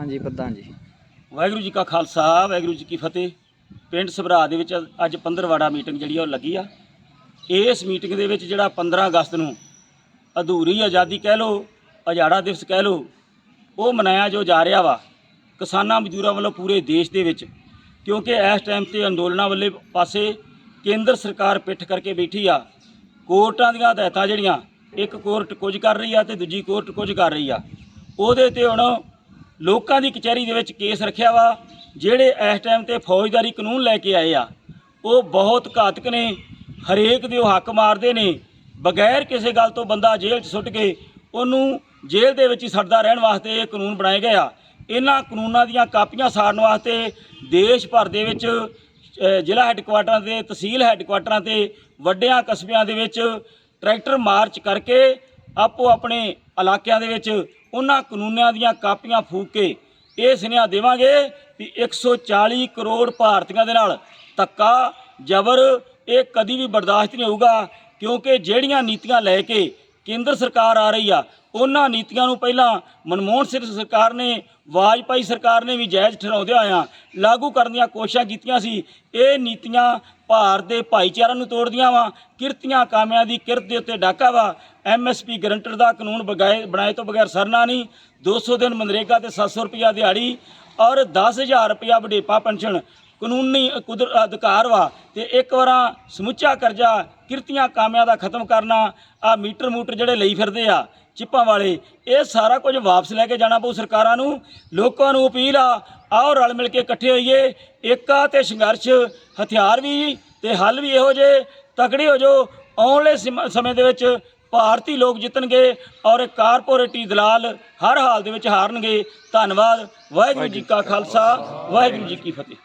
ਹਾਂਜੀ, ਪ੍ਰਧਾਨ ਜੀ। ਵਾਹਿਗੁਰੂ ਜੀ ਕਾ ਖਾਲਸਾ, ਵਾਹਿਗੁਰੂ ਜੀ ਕੀ ਫਤਿਹ। ਪਿੰਡ ਸਭਰਾ ਦੇ ਵਿੱਚ ਅੱਜ 15 ਵਾੜਾ ਮੀਟਿੰਗ ਜਿਹੜੀ ਆ ਉਹ ਲੱਗੀ ਆ। ਇਸ ਮੀਟਿੰਗ ਦੇ ਵਿੱਚ ਜਿਹੜਾ 15 ਅਗਸਤ ਨੂੰ ਅਧੂਰੀ ਆਜ਼ਾਦੀ ਕਹਿ ਲਓ, ਅਜਾੜਾ ਦਿਵਸ ਕਹਿ ਲਓ, ਉਹ ਮਨਾਇਆ ਜੋ ਜਾ ਰਿਹਾ ਵਾ, ਕਿਸਾਨਾਂ ਮਜ਼ਦੂਰਾਂ ਵੱਲੋਂ ਪੂਰੇ ਦੇਸ਼ ਦੇ ਵਿੱਚ। ਕਿਉਂਕਿ ਇਸ ਟਾਈਮ ਤੇ ਅੰਦੋਲਨਾਂ ਵੱਲੇ ਪਾਸੇ ਕੇਂਦਰ ਸਰਕਾਰ ਪਿੱਠ ਕਰਕੇ ਬੈਠੀ ਆ। ਕੋਰਟਾਂ ਦੀਆਂ ਹਦਾਇਤਾਂ ਜਿਹੜੀਆਂ, ਇੱਕ ਕੋਰਟ ਕੁਝ ਕਰ ਰਹੀ ਆ ਤੇ ਦੂਜੀ ਕੋਰਟ ਕੁਝ ਕਰ ਰਹੀ ਆ। ਉਹਦੇ ਤੇ ਹੁਣ ਲੋਕਾਂ ਦੀ ਕਚਹਿਰੀ ਦੇ ਵਿੱਚ ਕੇਸ ਰੱਖਿਆ ਵਾ, ਜਿਹੜੇ ਇਸ ਟਾਈਮ ਤੇ ਫੌਜਦਾਰੀ ਕਾਨੂੰਨ ਲੈ ਕੇ ਆਏ ਆ, ਉਹ ਬਹੁਤ ਘਾਤਕ ਨੇ, ਹਰੇਕ ਦੇ ਉਹ ਹੱਕ ਮਾਰਦੇ ਨੇ, ਬਗੈਰ ਕਿਸੇ ਗੱਲ ਤੋਂ ਬੰਦਾ ਜੇਲ੍ਹ 'ਚ ਸੁੱਟ ਕੇ ਉਹਨੂੰ ਜੇਲ੍ਹ ਦੇ ਵਿੱਚ ਹੀ ਸੜਦਾ ਰਹਿਣ ਵਾਸਤੇ ਇਹ ਕਾਨੂੰਨ ਬਣਾਏ ਗਏ ਆ। ਇਹਨਾਂ ਕਾਨੂੰਨਾਂ ਦੀਆਂ ਕਾਪੀਆਂ ਸਾੜਨ ਵਾਸਤੇ ਦੇਸ਼ ਭਰ ਦੇ ਵਿੱਚ ਜ਼ਿਲ੍ਹਾ ਹੈੱਡਕੁਆਟਰਾਂ ਤੇ ਤਹਿਸੀਲ ਹੈੱਡਕੁਆਟਰਾਂ ਤੇ, ਵੱਡਿਆਂ ਕਸਬਿਆਂ ਦੇ ਵਿੱਚ ਟਰੈਕਟਰ ਮਾਰਚ ਕਰਕੇ ਆਪੋ ਆਪਣੇ ਇਲਾਕਿਆਂ ਦੇ ਵਿੱਚ ਉਹਨਾਂ ਕਾਨੂੰਨਾਂ ਦੀਆਂ ਕਾਪੀਆਂ ਫੂਕ ਕੇ ਇਹ ਸੁਨੇਹਾ ਦੇਵਾਂਗੇ ਵੀ 140 ਕਰੋੜ ਭਾਰਤੀਆਂ ਦੇ ਨਾਲ ਧੱਕਾ, ਜ਼ਬਰ ਇਹ ਕਦੀ ਵੀ ਬਰਦਾਸ਼ਤ ਨਹੀਂ ਹੋਊਗਾ ਕਿਉਂਕਿ ਜਿਹੜੀਆਂ ਨੀਤੀਆਂ ਲੈ ਕੇ ਕੇਂਦਰ ਸਰਕਾਰ ਆ ਰਹੀ ਆ, ਉਹਨਾਂ ਨੀਤੀਆਂ ਨੂੰ ਪਹਿਲਾਂ ਮਨਮੋਹਨ ਸਿੰਘ ਸਰਕਾਰ ਨੇ, ਵਾਜਪਾਈ ਸਰਕਾਰ ਨੇ ਵੀ ਜਾਇਜ਼ ਠਹਿਰਾਉਂਦਿਆਂ ਹੋਇਆਂ ਲਾਗੂ ਕਰਨ ਦੀਆਂ ਕੋਸ਼ਿਸ਼ਾਂ ਕੀਤੀਆਂ ਸੀ। ਇਹ ਨੀਤੀਆਂ ਭਾਰਤ ਦੇ ਭਾਈਚਾਰਿਆਂ ਨੂੰ ਤੋੜਦੀਆਂ ਵਾ, ਕਿਰਤੀਆਂ ਕਾਮਿਆਂ ਦੀ ਕਿਰਤ ਦੇ ਉੱਤੇ ਡਾਕਾ ਵਾ। ਐਮਐਸਪੀ ਗਰੰਟਰ ਦਾ ਕਾਨੂੰਨ ਬਗਾਏ, ਬਣਾਏ ਤੋਂ ਬਗੈਰ ਸਰਨਾ ਨਹੀਂ। 200 ਦਿਨ ਮਨਰੇਗਾ ਤੇ 700 ਰੁਪਿਆ ਦਿਹਾੜੀ ਔਰ 10000 ਰੁਪਿਆ ਵਡੇਪਾ ਪੈਨਸ਼ਨ। ਕਾਨੂੰਨੀ ਕੁਦਰ ਅਧਿਕਾਰ ਵਾ ਤੇ ਇੱਕ ਵਾਰਾਂ ਸਮੁੱਚਾ ਕਰਜ਼ਾ ਕਿਰਤੀਆਂ ਕਾਮਿਆਂ ਦਾ ਖਤਮ ਕਰਨਾ, ਆ ਮੀਟਰ ਮੂਟਰ ਜਿਹੜੇ ਲਈ ਫਿਰਦੇ ਆ ਚਿੱਪਾਂ ਵਾਲੇ, ਇਹ ਸਾਰਾ ਕੁਝ ਵਾਪਸ ਲੈ ਕੇ ਜਾਣਾ ਪਊ ਸਰਕਾਰਾਂ ਨੂੰ। ਲੋਕਾਂ ਨੂੰ ਅਪੀਲ ਆ, ਆਓ ਰਲ ਮਿਲ ਕੇ ਇਕੱਠੇ ਹੋਈਏ। ਏਕਾ ਤੇ ਸੰਘਰਸ਼, ਹਥਿਆਰ ਵੀ ਤੇ ਹੱਲ ਵੀ ਇਹੋ ਜੇ ਤਕੜੇ ਹੋ ਜੋ ਆਉਣ ਵਾਲੇ ਸਿਮ- ਸਮੇਂ ਦੇ ਵਿੱਚ ਭਾਰਤੀ ਲੋਕ ਜਿੱਤਣਗੇ ਔਰ ਇਹ ਕਾਰਪੋਰੇਟੀ ਦਲਾਲ ਹਰ ਹਾਲ ਦੇ ਵਿੱਚ ਹਾਰਨਗੇ। ਧੰਨਵਾਦ। ਵਾਹਿਗੁਰੂ ਜੀ ਕਾ ਖਾਲਸਾ, ਵਾਹਿਗੁਰੂ ਜੀ ਕੀ ਫਤਿਹ।